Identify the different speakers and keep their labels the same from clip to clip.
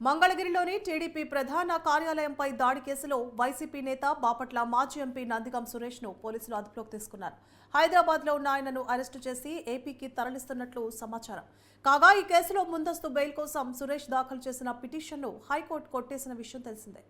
Speaker 1: మంగళగిరిలోని టీడీపీ ప్రధాన కార్యాలయంపై దాడి కేసులో వైసీపీ నేత బాపట్ల మాజీ ఎంపీ నందిగం సురేష్ను పోలీసులు అదుపులోకి తీసుకున్నారు. హైదరాబాద్లో ఉన్న ఆయనను అరెస్టు చేసి ఏపీకి తరలిస్తున్నట్లు సమాచారం. కాగా ఈ కేసులో ముందస్తు బెయిల్ కోసం సురేష్ దాఖలు చేసిన పిటిషన్ను హైకోర్టు కొట్టేసిన విషయం తెలిసిందే.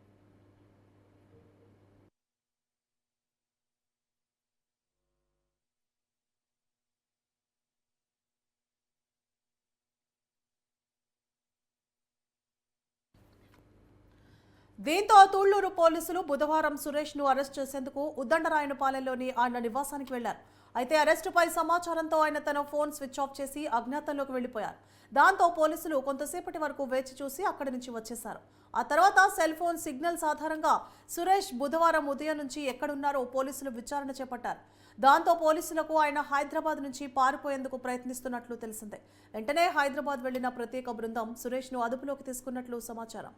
Speaker 1: దీంతో తూళ్ళూరు పోలీసులు బుధవారం సురేష్ను అరెస్ట్ చేసేందుకు ఉద్దండరాయనపాలెంలోని ఆయన నివాసానికి వెళ్ళారు. అయితే అరెస్టుపై సమాచారంతో ఆయన తన ఫోన్ స్విచ్ ఆఫ్ చేసి అజ్ఞాతంలోకి వెళ్ళిపోయారు దాంతో పోలీసులు కొంతసేపటి వరకు వేచి చూసి అక్కడి నుంచి వచ్చేశారు. ఆ తర్వాత సెల్ ఫోన్ సిగ్నల్స్ ఆధారంగా సురేష్ బుధవారం ఉదయం నుంచి ఎక్కడున్నారో పోలీసులు విచారణ చేపట్టారు. దాంతో పోలీసులకు ఆయన హైదరాబాద్ నుంచి పారిపోయేందుకు ప్రయత్నిస్తున్నట్లు తెలిసిందే. వెంటనే హైదరాబాద్ వెళ్ళిన ప్రత్యేక బృందం సురేష్ను అదుపులోకి తీసుకున్నట్లు సమాచారం.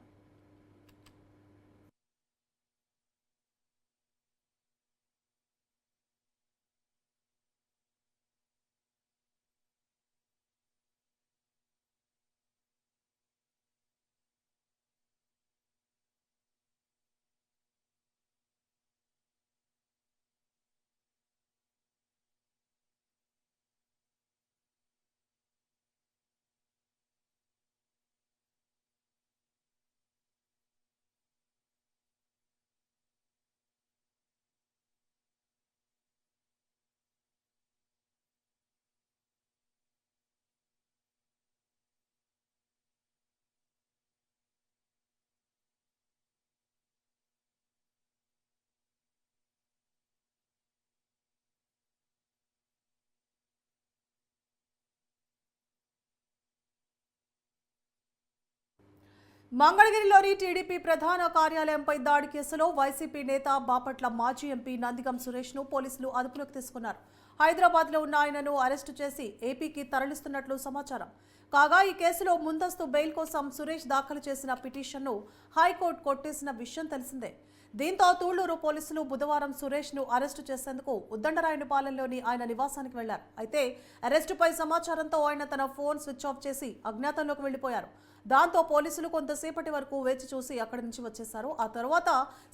Speaker 1: మంగళగిరిలోని టీడీపీ ప్రధాన కార్యాలయంపై దాడి కేసులో వైసీపీ నేత బాపట్ల మాజీ ఎంపీ నందిగం సురేష్ను పోలీసులు అదుపులోకి తీసుకున్నారు. హైదరాబాద్లో ఉన్న ఆయనను అరెస్టు చేసి ఏపీకి తరలిస్తున్నట్లు సమాచారం. కాగా ఈ కేసులో ముందస్తు బెయిల్ కోసం సురేష్ దాఖలు చేసిన పిటిషన్ను హైకోర్టు కొట్టేసిన విషయం తెలిసిందే. దీంతో తూళ్ళూరు పోలీసులు బుధవారం సురేష్ను అరెస్టు చేసేందుకు ఉద్దండరాయనపాలెంలోని ఆయన నివాసానికి వెళ్ళారు. అయితే అరెస్టుపై సమాచారంతో ఆయన తన ఫోన్ స్విచ్ ఆఫ్ చేసి అజ్ఞాతంలోకి వెళ్ళిపోయారు దాంతో పోలీసులు కొంతసేపటి వరకు వేచి చూసి అక్కడి నుంచి వచ్చేశారు. ఆ తర్వాత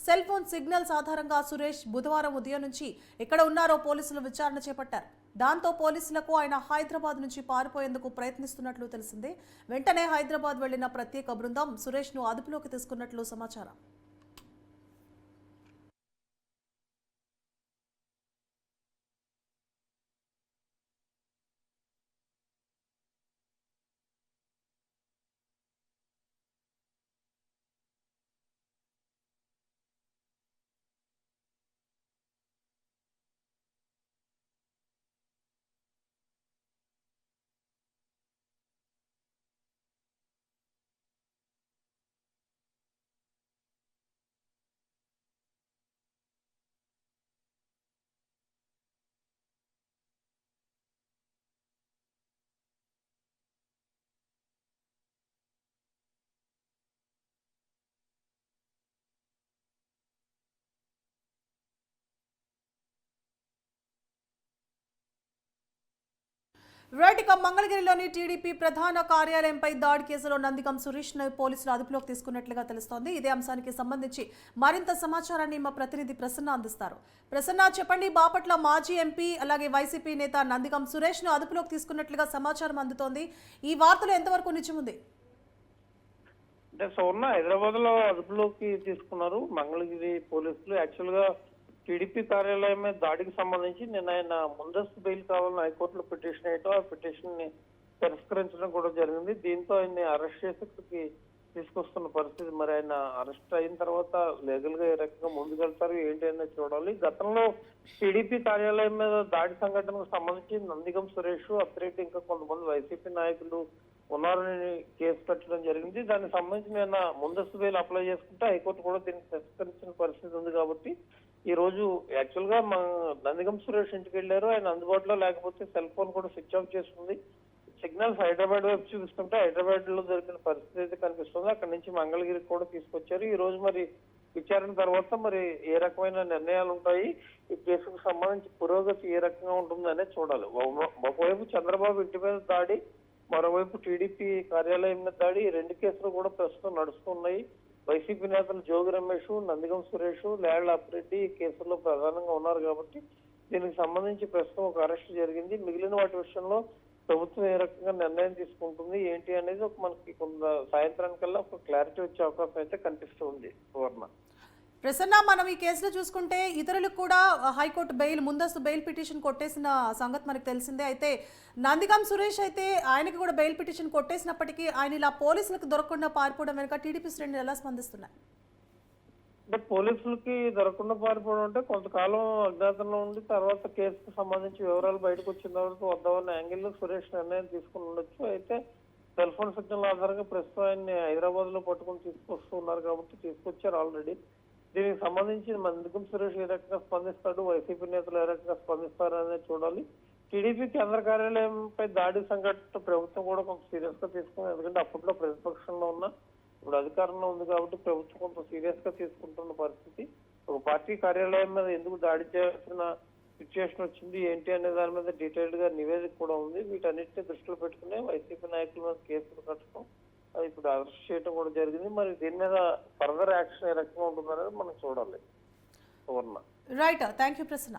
Speaker 1: సెల్ ఫోన్ సిగ్నల్స్ ఆధారంగా సురేష్ బుధవారం ఉదయం నుంచి ఎక్కడ ఉన్నారో పోలీసులు విచారణ చేపట్టారు. దాంతో పోలీసులకు ఆయన హైదరాబాద్ నుంచి పారిపోయేందుకు ప్రయత్నిస్తున్నట్లు తెలిసింది. వెంటనే హైదరాబాద్ వెళ్ళిన ప్రత్యేక బృందం సురేష్ను అదుపులోకి తీసుకున్నట్లు సమాచారం. రైట్ మంగళగిరిలోని టీడీపీ ప్రధాన కార్యాలయంపై దాడి కేసులో నందిగం సురేష్ను పోలీసులు అదుపులోకి తీసుకున్నట్లుగా తెలుస్తోంది. ఇదే అంశానికి సంబంధించి మరింత సమాచారాన్ని మా ప్రతినిధి ప్రసన్న అందిస్తారు. ప్రసన్న చెప్పండి బాపట్ల మాజీ ఎంపీ అలాగే వైసీపీ నేత నందిగం సురేష్ను అదుపులోకి తీసుకున్నట్లుగా సమాచారం అందుతోంది. ఈ వార్తలు ఎంతవరకు నిజముంది
Speaker 2: అంటే సవర్ణ హైదరాబాద్లో అదుపులోకి తీసుకున్నారు మంగళగిరి పోలీసులు. యాక్చువల్గా టీడీపీ కార్యాలయం మీద దాడికి సంబంధించి నిన్న ఆయన ముందస్తు బెయిల్ కావాలని హైకోర్టులో పిటిషన్ వేయటం ఆ పిటిషన్ని తిరస్కరించడం కూడా జరిగింది. దీంతో ఆయన్ని అరెస్ట్ చేసి ఇక్కడికి తీసుకొస్తున్న పరిస్థితి మరి ఆయన అరెస్ట్ అయిన తర్వాత లీగల్గా ఏ రకంగా ముందుకెళ్తారు ఏంటి అనేది చూడాలి. గతంలో టీడీపీ కార్యాలయం మీద దాడి సంఘటనకు సంబంధించి నందిగం సురేష్ అత్రేటి ఇంకా కొంతమంది వైసీపీ నాయకులు ఉన్నారని కేసు పెట్టడం జరిగింది. దానికి సంబంధించి నేను ముందస్తు బెయిల్ అప్లై చేసుకుంటే హైకోర్టు కూడా దీన్ని తిరస్కరించిన పరిస్థితి ఉంది కాబట్టి ఈ రోజు యాక్చువల్గా మా నందిగం సురేష్ ఇంటికి వెళ్ళారు. ఆయన అందుబాటులో లేకపోతే సెల్ ఫోన్ కూడా స్విచ్ ఆఫ్ చేస్తుంది సిగ్నల్స్ హైదరాబాద్ వైపు చూపిస్తుంటే హైదరాబాద్లో జరిగిన పరిస్థితి అయితే కనిపిస్తుంది. అక్కడి నుంచి మంగళగిరికి కూడా తీసుకొచ్చారు. ఈ రోజు మరి విచారణ తర్వాత మరి ఏ రకమైన నిర్ణయాలు ఉంటాయి? ఈ కేసుకు సంబంధించి పురోగతి ఏ రకంగా ఉంటుందనే చూడాలి. ఒకవైపు చంద్రబాబు ఇంటి మీద దాడి మరోవైపు టీడీపీ కార్యాలయం మీద దాడి ఈ రెండు కేసులు కూడా ప్రస్తుతం నడుస్తున్నాయి వైసీపీ నేతలు జోగి రమేష్ నందిగం సురేష్ లేళ్ళ అప్పిరెడ్డి కేసుల్లో ప్రధానంగా ఉన్నారు కాబట్టి దీనికి సంబంధించి ప్రస్తుతం ఒక అరెస్ట్ జరిగింది. మిగిలిన వాటి విషయంలో ప్రభుత్వం ఏ రకంగా నిర్ణయం తీసుకుంటుంది ఏంటి అనేది ఒక మనకి కొంత సాయంత్రానికల్లా ఒక క్లారిటీ వచ్చే అవకాశం అయితే కనిపిస్తుంది సువర్ణ.
Speaker 1: ప్రసన్న మనం ఈ కేసులో చూసుకుంటే ఇతరులకు కూడా హైకోర్టు బెయిల్ ముందస్తు బెయిల్ పిటిషన్ కొట్టేసిన సంగతి మనకు తెలిసిందే. అయితే నందిగం సురేష్ అయితే ఆయనకి కూడా బెయిల్ పిటిషన్ కొట్టేసినప్పటికీ ఆయన ఇలా పోలీసులకు దొరకకుండా పారిపోవడం వెనుక టీడీపీ శ్రేణులు ఎలా స్పందిస్తున్నాయి?
Speaker 2: అంటే పోలీసులకి దొరకకుండా పారిపోవడం అంటే కొంతకాలం అజ్ఞాతంలో ఉండి తర్వాత కేసుకు సంబంధించి వివరాలు బయటకు వచ్చిన తర్వాత వద్దామన్న యాంగిల్లో సురేష్ నిర్ణయం తీసుకుని ఉండొచ్చు. అయితే సెల్ ఫోన్ సిగ్నల్ ఆధారంగా ప్రస్తుతం ఆయన్ని హైదరాబాద్లో పట్టుకుని తీసుకొస్తున్నారు కాబట్టి తీసుకొచ్చారు ఆల్రెడీ. దీనికి సంబంధించి మందికం సురేష్ ఏ రకంగా స్పందిస్తాడు? వైసీపీ నేతలు ఏ రకంగా స్పందిస్తారు అనేది చూడాలి. టీడీపీ కేంద్ర కార్యాలయంపై దాడి సంఘటన ప్రభుత్వం కూడా కొంత సీరియస్గా తీసుకుంది. ఎందుకంటే అప్పట్లో ప్రతిపక్షంలో ఉన్న ఇప్పుడు అధికారంలో ఉంది కాబట్టి ప్రభుత్వం కొంత సీరియస్గా తీసుకుంటున్న పరిస్థితి. ఒక పార్టీ కార్యాలయం మీద ఎందుకు దాడి చేయాల్సిన సిచ్యువేషన్ వచ్చింది ఏంటి అనే దాని మీద డీటెయిల్డ్గా నివేదిక కూడా ఉంది. వీటన్నిటిని దృష్టిలో పెట్టుకునే వైసీపీ నాయకుల మీద కేసులు కట్టడం ఇప్పుడు అరెస్ట్ చేయడం కూడా జరిగింది. మరి దీని మీద ఫర్దర్ యాక్షన్ ఏ రకంగా ఉంటుందనేది మనం చూడాలి. Suvarna.
Speaker 1: Right thank you Prasanna